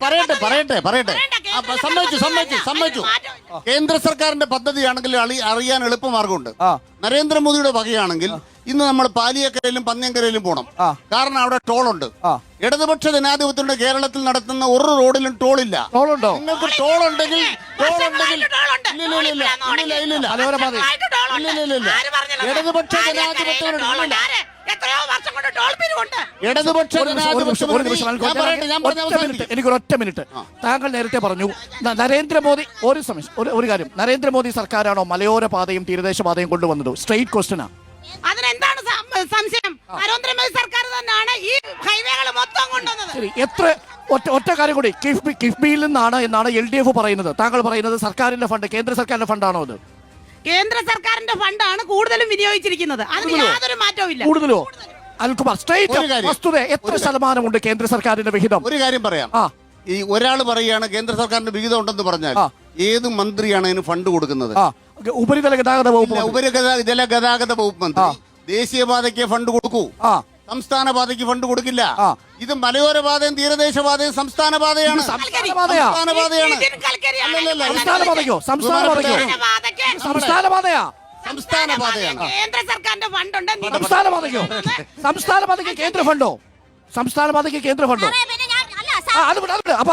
പറയട്ടെ പറയട്ടെ. പറയട്ടെ സമ്മതിച്ചു സമ്മതിച്ചു സമ്മതിച്ചു. കേന്ദ്ര സർക്കാരിന്റെ പദ്ധതിയാണെങ്കിൽ അളി- അറിയാൻ എളുപ്പമാർഗമുണ്ട്. നരേന്ദ്രമോദിയുടെ വകയാണെങ്കിൽ ഇന്ന് നമ്മൾ പാലിയക്കരയിലും പന്നിയങ്കരയിലും പോകണം കാരണം അവിടെ ടോളുണ്ട്. ഉണ്ട് ഇടതുപക്ഷ ജനാധിപത്യത്തിന്റെ കേരളത്തിൽ നടത്തുന്ന ഒരു റോഡിലും ടോൾ ടോളുണ്ടോ? നിങ്ങൾക്ക് ടോൾ ഉണ്ടെങ്കിൽ ടോൾ ഉണ്ടെങ്കിൽ. ഇല്ല ഇല്ല ഇല്ല ഇല്ല ഇല്ല ഇല്ല. ഇല്ല, ഇല്ല, ഇല്ല. ഇടതുപക്ഷ ആര്? പിരിവുണ്ട് ഇടതുപക്ഷ ഒറ്റ മിനിറ്റ് എനിക്കൊരു ഒറ്റ മിനിറ്റ്. താങ്കൾ നേരത്തെ പറഞ്ഞു നരേന്ദ്രമോദി ഒരു സമയം ഒരു ഒരു കാര്യം. നരേന്ദ്രമോദി സർക്കാരാണോ മലയോര പാതയും തീരദേശ പാതയും കൊണ്ടുവന്നത് സ്ട്രെയിറ്റ് ക്വസ്റ്റനാ അതിനെന്താണ് സംശയം? നരേന്ദ്രമോദി സർക്കാർ തന്നെയാണ് ഈ ഹൈവേകൾ മൊത്തം കൊണ്ടുവന്നത്. ശരി എത്ര ഒറ്റ ഒറ്റ കാര്യം കൂടി. കിഫ്ബി കിഫ്ബിയിൽ നിന്നാണ് എന്നാണ് എൽ ഡി എഫ് പറയുന്നത്. താങ്കൾ പറയുന്നത് സർക്കാരിന്റെ ഫണ്ട് കേന്ദ്ര സർക്കാരിന്റെ ഫണ്ടാണോ അത്? കേന്ദ്ര സർക്കാരിന്റെ ഫണ്ടാണ് കൂടുതലും വിനിയോഗിച്ചിരിക്കുന്നത്. അതിന് യാതൊരു മാറ്റവും ഇല്ല കൂടുതലോ? അൽകുമാർ ഒരു കാര്യം. വസ്തുത എത്ര ശതമാനമുണ്ട് കേന്ദ്ര സർക്കാരിന്റെ വിഹിതം? ഒരു കാര്യം പറയാം. ആ. ഈ ഒരാൾ പറയുകയാണ് കേന്ദ്ര സർക്കാരിന്റെ വിഹിതം ഉണ്ടെന്ന് പറഞ്ഞാൽ ആ. ഏത് മന്ത്രിയാണ് അതിന് ഫണ്ട് കൊടുക്കുന്നത്? ആ. ഉപരിതല ഗതാഗത വകുപ്പ് ഇല്ല, മന്ത്രി. ജലഗതാഗത വകുപ്പ് മന്ത്രി. ദേശീയപാതയ്ക്ക് ഫണ്ട് കൊടുക്കൂ. ആ. സംസ്ഥാന പാതയ്ക്ക് ഫണ്ട് കൊടുക്കില്ല. ആ. ഇത് മലയോര പാതയും തീരദേശ പാതയും സംസ്ഥാന പാതയാണ് സംസ്ഥാന പാതയാ സംസ്ഥാന പാതയാണ് അല്ലല്ലല്ല, സംസ്ഥാന പാതയ്ക്കോ സംസ്ഥാന പാതയ്ക്കോ സംസ്ഥാന പാതയാ സംസ്ഥാന പാതയാണ്. കേന്ദ്ര സർക്കാരിന്റെ ഫണ്ടുണ്ട്. സംസ്ഥാന പാതയ്ക്കോ? സംസ്ഥാന പാതയ്ക്ക് കേന്ദ്ര ഫണ്ടോ സംസ്ഥാന പാതയ്ക്ക് കേന്ദ്ര ഫണ്ടോ പിന്നെ ഞാൻ അല്ല അത് വിട്, അത് അപ്പൊ